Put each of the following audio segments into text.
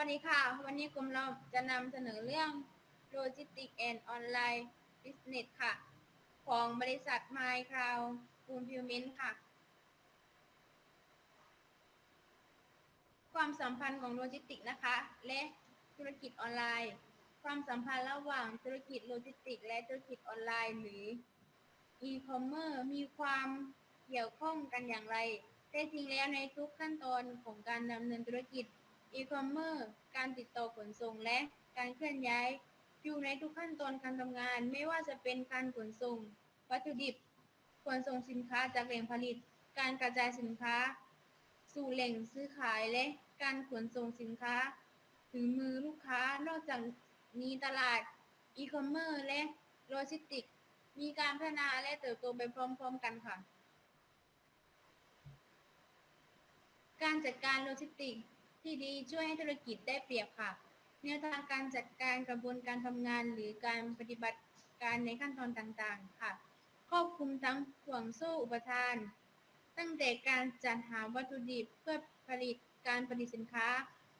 วัสดีค่ะ วันนี้กลุ่มเราจะนำเสนอเรื่อง Logistics and Online Business ค่ะ ของบริษัท MyCloud Fulfillment ค่ะ ความสัมพันธ์ของโลจิสติกส์นะคะ และธุรกิจออนไลน์ ความสัมพันธ์ระหว่างธุรกิจโลจิสติกส์และธุรกิจออนไลน์ หรือ e-commerce มีความเกี่ยวข้องกันอย่างไรแต่จริงแล้วในทุกขั้นตอนของการดำเนินธุรกิจ e-commerce การติดต่อขนส่งและการเคลื่อนย้าย อยู่ในทุกขั้นตอนการทำงาน ไม่ว่าจะเป็นการขนส่ง วัตถุดิบ ขนส่งสินค้าจากแหล่งผลิต การกระจายสินค้า สู่แหล่งซื้อขายและการขนส่งสินค้า ถึงมือลูกค้านอกจากนี้ตลาดอีคอมเมิร์ซและโลจิสติก มีการพัฒนาและเติบโตไปพร้อม ๆ กันค่ะ การจัดการโลจิสติก ที่ดีช่วยให้ธุรกิจได้เปรียบค่ะ แนวทางการจัดการกระบวนการทำงาน หรือการปฏิบัติการในขั้นตอนต่างๆ ค่ะ ครอบคลุมทั้งห่วงโซ่อุปทาน ตั้งแต่การจัดหาวัตถุดิบเพื่อผลิตการผลิตสินค้า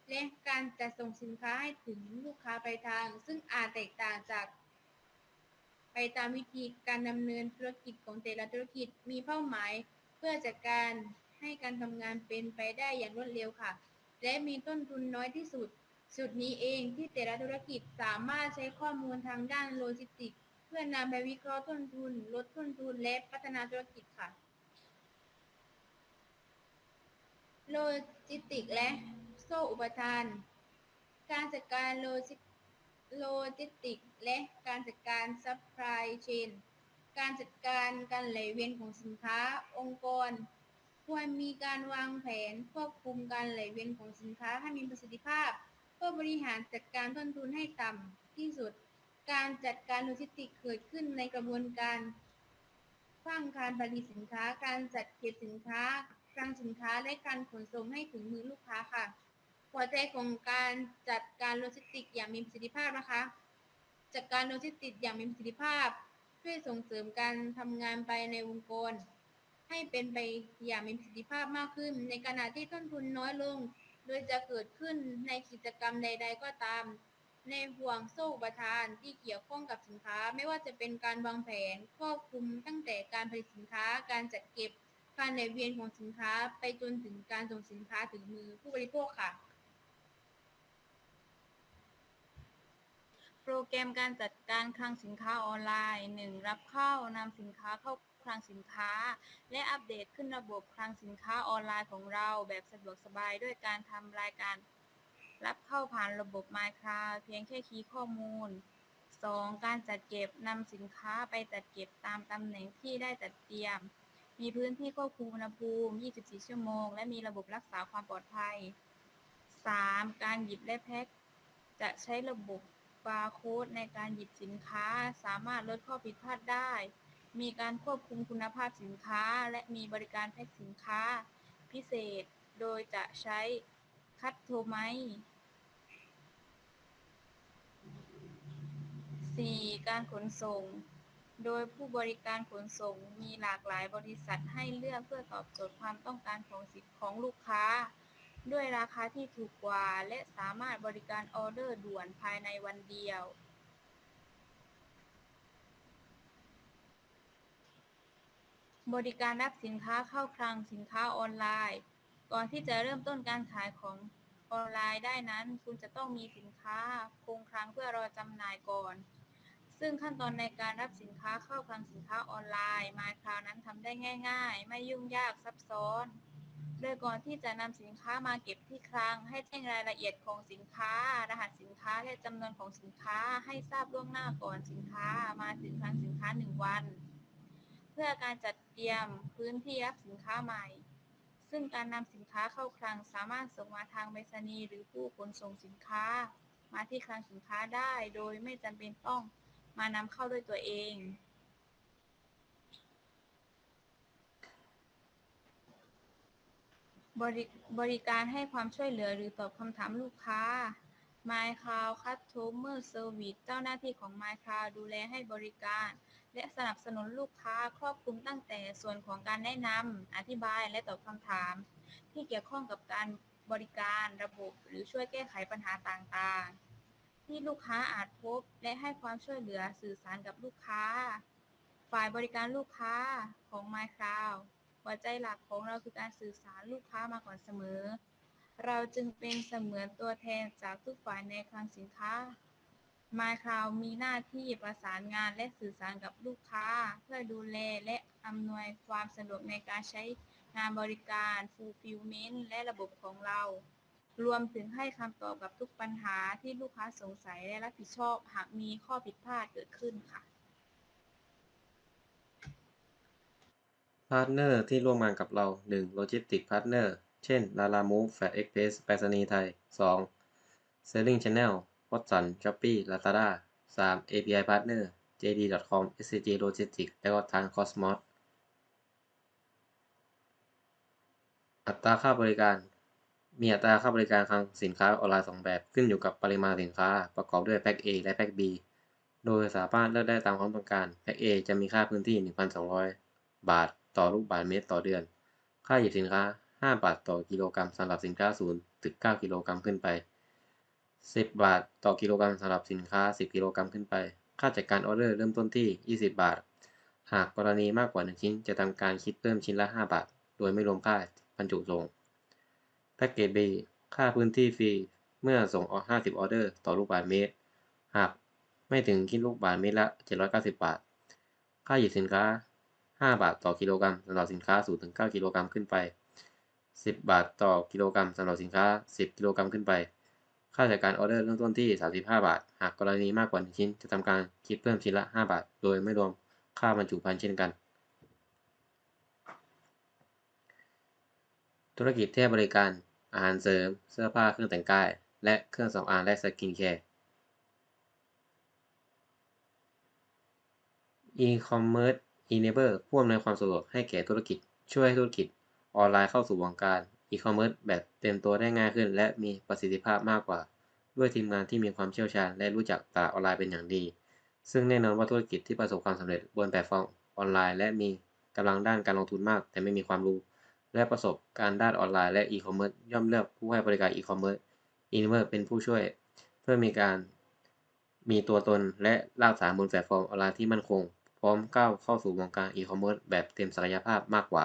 และการจัดส่งสินค้าให้ถึงลูกค้าปลายทาง ซึ่งอาจแตกต่างจากไปตามวิธีการดำเนินธุรกิจของแต่ละธุรกิจมีเป้าหมาย เพื่อจัดการให้การทำงานเป็นไปได้อย่างรวดเร็วค่ะ และมีต้นทุนน้อยที่สุดจุดนี้เองที่แต่ละธุรกิจสามารถใช้ข้อมูลทางด้านโลจิสติก เพื่อนำไปวิเคราะห์ต้นทุน ลดต้นทุนและพัฒนาธุรกิจค่ะ โลจิสติกและโซ่อุปทาน การจัดการโลจิโลจิสติก และการจัดการซัพพลายเชน การจัดการการไหลเวียนของสินค้า องค์กร ควรมีการวางแผนควบคุมการไหลเวียนของสินค้าให้มีประสิทธิภาพ เพื่อบริหารจัดการต้นทุนให้ต่ำที่สุด การจัดการโลจิสติกเกิดขึ้นในกระบวนการสร้างการผลิตสินค้า การจัดเก็บสินค้าคลังสินค้าและการขนส่งให้ถึงมือลูกค้าค่ะ หัวใจของการจัดการโลจิสติกอย่างมีประสิทธิภาพนะคะ จัดการโลจิสติกอย่างมีประสิทธิภาพ ช่วยส่งเสริมการทำงานไปในองค์กร ให้เป็นไปอย่างมีประสิทธิภาพมากขึ้น ในขณะที่ต้นทุนน้อยลง โดยจะเกิดขึ้นในกิจกรรมใด ๆ ก็ตาม ในห่วงโซ่อุปทานที่เกี่ยวข้องกับสินค้า ไม่ว่าจะเป็นการวางแผนควบคุมตั้งแต่การผลิตสินค้าการจัดเก็บการไหลเวียนของสินค้าไปจนถึงการส่งสินค้าถึงมือผู้บริโภคค่ะ โปรแกรมการจัดการคลังสินค้าออนไลน์ 1. รับเข้านำสินค้าเข้า คลังสินค้า และอัปเดตขึ้นระบบคลังสินค้าออนไลน์ของเราแบบสะดวกสบายด้วยการทำรายการ รับเข้าผ่านระบบ MyCloud เพียงแค่คีย์ข้อมูล 2. การจัดเก็บนำสินค้าไปจัดเก็บตามตำแหน่งที่ได้จัดเตรียม มีพื้นที่ควบคุมอุณหภูมิ 24 ชั่วโมง และมีระบบรักษาความปลอดภัย 3. การหยิบและแพ็ค จะใช้ระบบบาร์โค้ดในการหยิบสินค้า สามารถลดข้อผิดพลาดได้ มีการควบคุมคุณภาพสินค้า และมีบริการแพ็คสินค้า พิเศษ โดยจะใช้คัตโทไม 4. การขนส่ง โดยผู้บริการขนส่งมีหลากหลายบริษัทให้เลือกเพื่อตอบโจทย์ความต้องการของสิทธิ์ของลูกค้า ด้วยราคาที่ถูกกว่า และสามารถบริการออเดอร์ด่วนภายในวันเดียว บริการรับสินค้าเข้าคลังสินค้าออนไลน์ ก่อนที่จะเริ่มต้นการขายของออนไลน์ได้นั้น คุณจะต้องมีสินค้าคงคลังเพื่อรอจำหน่ายก่อน ซึ่งขั้นตอนในการรับสินค้าเข้าคลังสินค้าออนไลน์มาคราวนั้นทำได้ง่าย ๆ ไม่ยุ่งยากซับซ้อน โดยก่อนที่จะนำสินค้ามาเก็บที่คลัง ให้แจ้งรายละเอียดของสินค้า รหัสสินค้าและจำนวนของสินค้าให้ทราบล่วงหน้าก่อนสินค้ามาถึงคลังสินค้า 1 วัน เพื่อการจัดเตรียมพื้นที่รับสินค้าใหม่ ซึ่งการนำสินค้าเข้าคลังสามารถส่งมาทางไปรษณีย์หรือผู้ขนส่งสินค้า มาที่คลังสินค้าได้โดยไม่จำเป็นต้องมานำเข้าด้วยตัวเอง บริบริการให้ความช่วยเหลือหรือตอบคำถามลูกค้า MyCloud Customer Service เจ้าหน้าที่ของ MyCloud ดูแลให้บริการ และสนับสนุนลูกค้าครอบคลุมตั้งแต่ส่วนของการแนะนำอธิบายและตอบคำถาม ที่เกี่ยวข้องกับการบริการระบบ หรือช่วยแก้ไขปัญหาต่างๆ ที่ลูกค้าอาจพบและให้ความช่วยเหลือสื่อสารกับลูกค้า ฝ่ายบริการลูกค้าของ MyCloud หัวใจหลักของเราคือการสื่อสารลูกค้ามาก่อนเสมอ เราจึงเป็นเสมือนตัวแทนจากทุกฝ่ายในคลังสินค้า MyCloud มีหน้าที่ประสานงานและสื่อสารกับลูกค้า เพื่อดูแลและอำนวยความสะดวกในการใช้งานบริการ Fulfillment และระบบของเรา รวมถึงให้คำตอบกับทุกปัญหาที่ลูกค้าสงสัยและรับผิดชอบ หากมีข้อผิดพลาดเกิดขึ้นค่ะ พาร์ทเนอร์ที่ร่วมงานกับเรา 1. Logistics Partner เช่น Lalamove FedExpress ไปรษณีย์ไทย 2. Selling Channel Watson Shopee Lazada 3. API Partner JD.com SCG Logistics และก็ทาง Cosmos อัตราค่าบริการ มีอัตราค่าบริการคลังสินค้าออนไลน์ 2 แบบขึ้นอยู่กับปริมาณสินค้าประกอบด้วยแพ็ค A และแพ็ค B โดยสามารถเลือกได้ตามความต้องการ แพ็ค A จะมีค่าพื้นที่ 1,200 บาท ต่อลูกบาศก์เมตรต่อเดือน ค่าหยิบสินค้า 5 บาทต่อกิโลกรัมสำหรับสินค้า 0 ถึง 9 กิโลกรัมขึ้นไป 10 บาท ต่อกิโลกรัมสำหรับสินค้า 10 กิโลกรัมขึ้นไป ค่าจัดการออเดอร์เริ่มต้นที่ 20 บาท หากกรณีมากกว่า 1 ชิ้น จะทำการคิดเพิ่มชิ้นละ 5 บาท โดยไม่รวมค่าบรรจุส่ง แพ็กเกจ B ค่าพื้นที่ฟรี เมื่อส่งออก 50 ออเดอร์ ต่อลูกบาศก์เมตร หากไม่ถึงคิดลูกบาศก์เมตรละ 790 บาท ค่าหยิบสินค้า 5 บาทต่อกิโลกรัมสำหรับสินค้า0ถึง9กิโลกรัมขึ้นไป 10 บาทต่อกิโลกรัมสำหรับสินค้า 10 กิโลกรัมขึ้นไป ค่าจัดการออเดอร์เริ่มต้นที่ 35 บาท หากกรณีมากกว่า 1 ชิ้น จะทำการคิดเพิ่มชิ้นละ 5 บาท โดยไม่รวมค่าบรรจุภัณฑ์เช่นกัน ธุรกิจที่บริการ อาหารเสริม เสื้อผ้า เครื่องแต่งกาย และเครื่องสำอางและสกินแคร์ e-commerce enabler ผู้อำนวยความสะดวกให้แก่ธุรกิจ ช่วยให้ธุรกิจออนไลน์เข้าสู่วงการ e-commerce แบบเต็มตัวได้ง่ายขึ้น และมีประสิทธิภาพมากกว่า ด้วยทีมงานที่มีความเชี่ยวชาญ และรู้จักตลาดออนไลน์เป็นอย่างดี ซึ่งแน่นอนว่าธุรกิจที่ประสบความสำเร็จบนแพลตฟอร์มออนไลน์ และมีกำลังด้านการลงทุนมาก แต่ไม่มีความรู้ และประสบการณ์ด้านออนไลน์และ e-commerce ย่อมเลือกผู้ให้บริการ e-commerce enabler เป็นผู้ช่วย เพื่อมีการมีตัวตนและรากฐานบนแพลตฟอร์มออนไลน์ที่มั่นคง พร้อมก้าวเข้าสู่วงการ e-commerce แบบเต็มศักยภาพมากกว่า